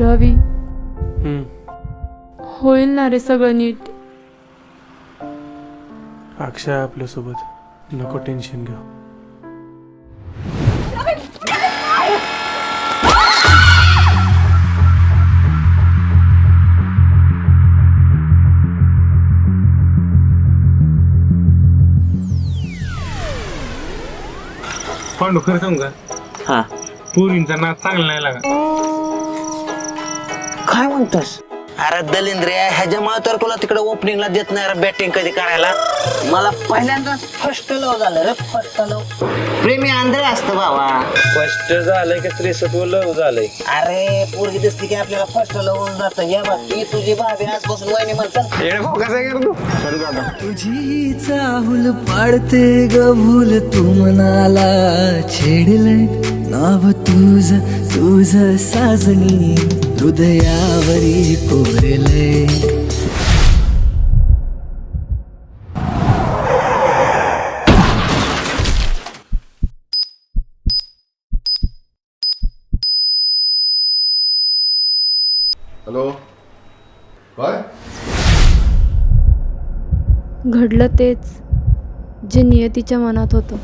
रवी. होईल ना रे सगळं नीट. अक्षय आहे आपल्यासोबत. नको टेन्शन घेऊ. पांडू खरं सांगू का? हा. पुरींचा नाच चांगला नाही लागा काय म्हणतोस? अरे दलिंद्र ह्याच्यामुळे तर तुला तिकडे ओपनिंगला देत नाही रे बॅटिंग कधी करायला. मला पहिल्यांदाच फर्स्ट लव झालं रे फर्स्ट लव प्रेमी आंधळे असतं बाबा फर्स्ट झालंय का त्रिसत्व लव झालंय. अरे पोरगी दिसते की आपल्याला फर्स्ट लव होऊन जातं. या ही तुझी भाभी आजपासून वहिनी म्हणतात. तुझी चाहुल पाडते ग भूल तू मनाला छेडलंय. नाव तुझ तुझ साजणी. हृदयावरी कोरलंय हॅलो. काय? घडलं तेच जे नियतीच्या मनात होतं.